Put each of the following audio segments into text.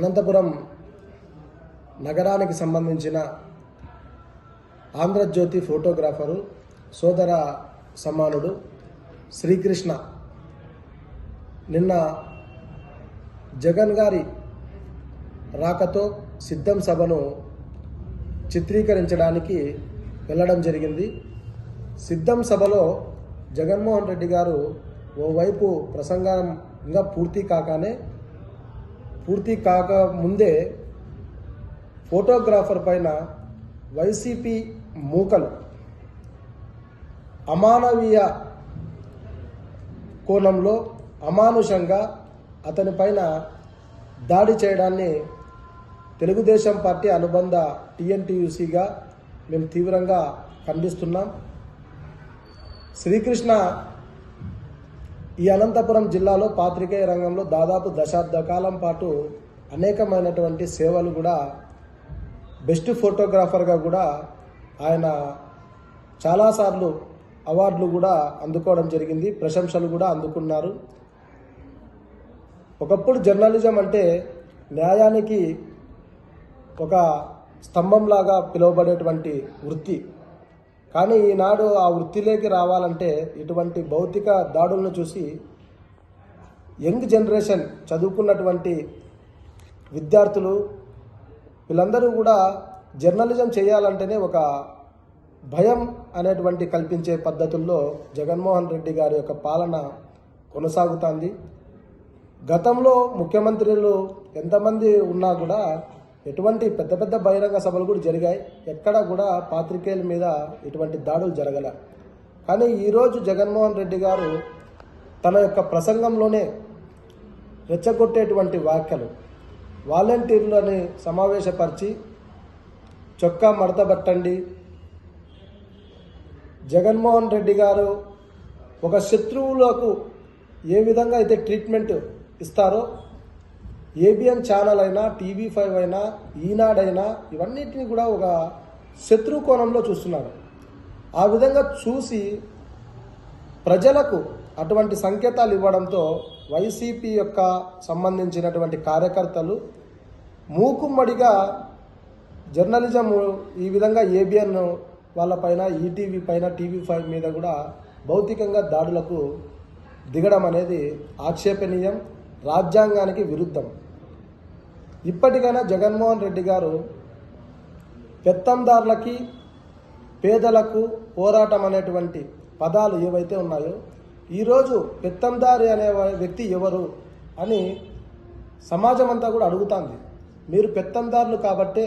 అనంతపురం నగరానికి సంబంధించిన ఆంధ్రజ్యోతి ఫోటోగ్రాఫరు సోదర సమానుడు శ్రీకృష్ణ. నిన్న జగన్ గారి రాకతో సిద్ధం సభను చిత్రీకరించడానికి వెళ్ళడం జరిగింది. సిద్ధం సభలో జగన్మోహన్ రెడ్డి గారు ఓవైపు ప్రసంగంగా పూర్తి కాగానే పూర్తి కాక ముందే ఫోటోగ్రాఫర్ పైన వైసీపీ మూకలు అమానవీయ కోణంలో అమానుషంగా అతని పైన దాడి చేయడాన్ని తెలుగుదేశం పార్టీ అనుబంధ టీఎన్టీయూసీగా మేము తీవ్రంగా ఖండిస్తున్నాం. శ్రీకృష్ణ ఈ అనంతపురం జిల్లాలో పాత్రికేయ రంగంలో దాదాపు దశాబ్ద కాలం పాటు అనేకమైనటువంటి సేవలు కూడా బెస్ట్ ఫోటోగ్రాఫర్గా కూడా ఆయన చాలాసార్లు అవార్డులు కూడా అందుకోవడం జరిగింది ప్రశంసలు కూడా అందుకున్నారు. ఒకప్పుడు జర్నలిజం అంటే న్యాయానికి ఒక స్తంభంలాగా పిలువబడేటువంటి వృత్తి. కానీ ఈనాడు ఆ వృత్తిలోకి రావాలంటే ఇటువంటి భౌతిక దాడులను చూసి యంగ్ జనరేషన్ చదువుకున్నటువంటి విద్యార్థులు వీళ్ళందరూ కూడా జర్నలిజం చేయాలంటేనే ఒక భయం అనేటువంటి కల్పించే పద్ధతుల్లో జగన్మోహన్ రెడ్డి గారి యొక్క పాలన కొనసాగుతుంది. గతంలో ముఖ్యమంత్రులు ఎంతమంది ఉన్నా కూడా ఎటువంటి పెద్ద పెద్ద బహిరంగ సభలు కూడా జరిగాయి. ఎక్కడ కూడా పాత్రికేయుల మీద ఇటువంటి దాడులు జరగలే. కానీ ఈరోజు జగన్మోహన్ రెడ్డి గారు తన యొక్క ప్రసంగంలోనే రెచ్చగొట్టేటువంటి వ్యాఖ్యలు వాలంటీర్లని సమావేశపరిచి చొక్కా మడతబట్టండి జగన్మోహన్ రెడ్డి గారు ఒక శత్రువులకు ఏ విధంగా అయితే ట్రీట్మెంట్ ఇస్తారో ఏబిఎన్ ఛానల్ అయినా టీవీ ఫైవ్ అయినా ఈనాడైనా ఇవన్నిటిని కూడా ఒక శత్రు కోణంలో చూస్తున్నాడు ఆ విధంగా చూసి ప్రజలకు అటువంటి సంకేతాలు ఇవ్వడంతో వైసీపీ యొక్క సంబంధించినటువంటి కార్యకర్తలు మూకుమ్మడిగా జర్నలిజం ఈ విధంగా ఏబిఎన్ వాళ్ళపైన ఈటీవీ పైన టీవీ ఫైవ్ మీద కూడా భౌతికంగా దాడులకు దిగడం అనేది ఆక్షేపణీయం. రాజ్యాంగానికి విరుద్ధం. ఇప్పటికైనా జగన్మోహన్ రెడ్డి గారు పెత్తందారులకి పేదలకు పోరాటం అనేటువంటి పదాలు ఏవైతే ఉన్నాయో ఈరోజు పెత్తందారి అనే వ్యక్తి ఎవరు అని సమాజం అంతా కూడా అడుగుతాంది. మీరు పెత్తందారులు కాబట్టే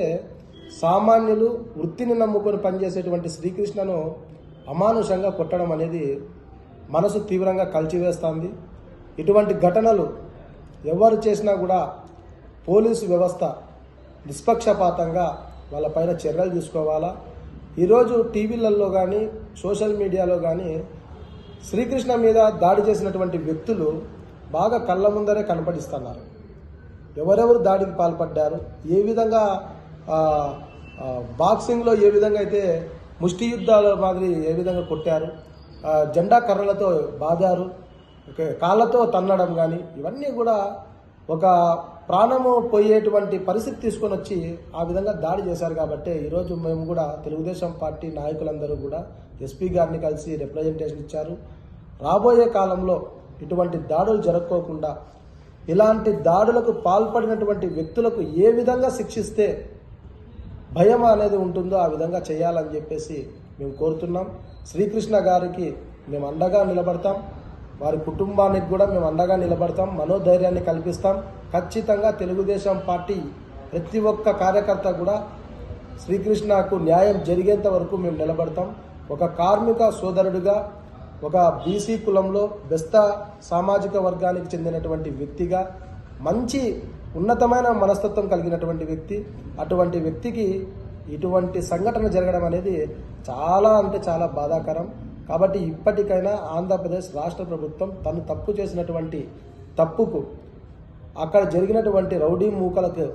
సామాన్యులు వృత్తిని నమ్ముకొని పనిచేసేటువంటి శ్రీకృష్ణను అమానుషంగా కొట్టడం అనేది మనసు తీవ్రంగా కలిచివేస్తుంది. ఇటువంటి ఘటనలు ఎవరు చేసినా కూడా పోలీసు వ్యవస్థ నిష్పక్షపాతంగా వాళ్ళపైన చర్యలు తీసుకోవాలా? ఈరోజు టీవీలలో కానీ సోషల్ మీడియాలో కానీ శ్రీకృష్ణ మీద దాడి చేసినటువంటి వ్యక్తులు బాగా కళ్ళ ముందరే కనపడిస్తున్నారు. ఎవరెవరు దాడికి పాల్పడ్డారు? ఏ విధంగా బాక్సింగ్లో ఏ విధంగా అయితే ముష్టి యుద్ధాల మాదిరి ఏ విధంగా కొట్టారు? జెండా కర్రలతో బాదారు? ఓకే, కాళ్ళతో తన్నడం కానీ ఇవన్నీ కూడా ఒక ప్రాణము పోయేటువంటి పరిస్థితి తీసుకొని వచ్చి ఆ విధంగా దాడి చేశారు కాబట్టి ఈరోజు మేము కూడా తెలుగుదేశం పార్టీ నాయకులందరూ కూడా ఎస్పీ గారిని కలిసి రిప్రజెంటేషన్ ఇచ్చారు. రాబోయే కాలంలో ఇటువంటి దాడులు జరగకోకుండా ఇలాంటి దాడులకు పాల్పడినటువంటి వ్యక్తులకు ఏ విధంగా శిక్షిస్తే భయం అనేది ఉంటుందో ఆ విధంగా చేయాలని చెప్పేసి మేము కోరుతున్నాం. శ్రీకృష్ణ గారికి మేము అండగా నిలబడతాం. వారి కుటుంబానికి కూడా మేము అండగా నిలబడతాం మనోధైర్యాన్ని కల్పిస్తాం. ఖచ్చితంగా తెలుగుదేశం పార్టీ ప్రతి ఒక్క కార్యకర్త కూడా శ్రీకృష్ణకు న్యాయం జరిగేంత వరకు మేము నిలబడతాం. ఒక కార్మిక సోదరుడిగా ఒక బీసీ కులంలో బెస్త సామాజిక వర్గానికి చెందినటువంటి వ్యక్తిగా మంచి ఉన్నతమైన మనస్తత్వం కలిగినటువంటి వ్యక్తి అటువంటి వ్యక్తికి ఇటువంటి సంఘటన జరగడం అనేది చాలా అంటే చాలా బాధాకరం. కాబట్టి ఇప్పటికైనా ఆంధ్రప్రదేశ్ రాష్ట్ర ప్రభుత్వం తను తప్పు చేసినటువంటి తప్పుకు అక్కడ జరిగినటువంటి రౌడీ మూకలకు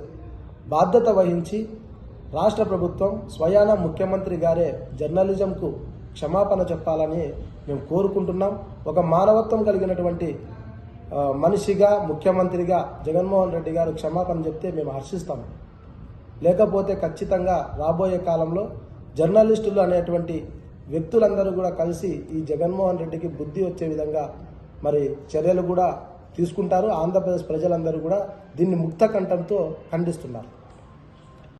బాధ్యత వహించి రాష్ట్ర ప్రభుత్వం స్వయాన ముఖ్యమంత్రి గారే జర్నలిజంకు క్షమాపణ చెప్పాలని మేము కోరుకుంటున్నాం. ఒక మానవత్వం కలిగినటువంటి మనిషిగా ముఖ్యమంత్రిగా జగన్మోహన్ రెడ్డి గారు క్షమాపణ చెప్తే మేము హర్షిస్తాం. లేకపోతే ఖచ్చితంగా రాబోయే కాలంలో జర్నలిస్టులు అనేటువంటి వ్యక్తులందరూ కూడా కలిసి ఈ జగన్మోహన్ రెడ్డికి బుద్ధి వచ్చే విధంగా మరి చర్యలు కూడా తీసుకుంటారు. ఆంధ్రప్రదేశ్ ప్రజలందరూ కూడా దీన్ని ముక్త కంఠంతో ఖండిస్తున్నారు.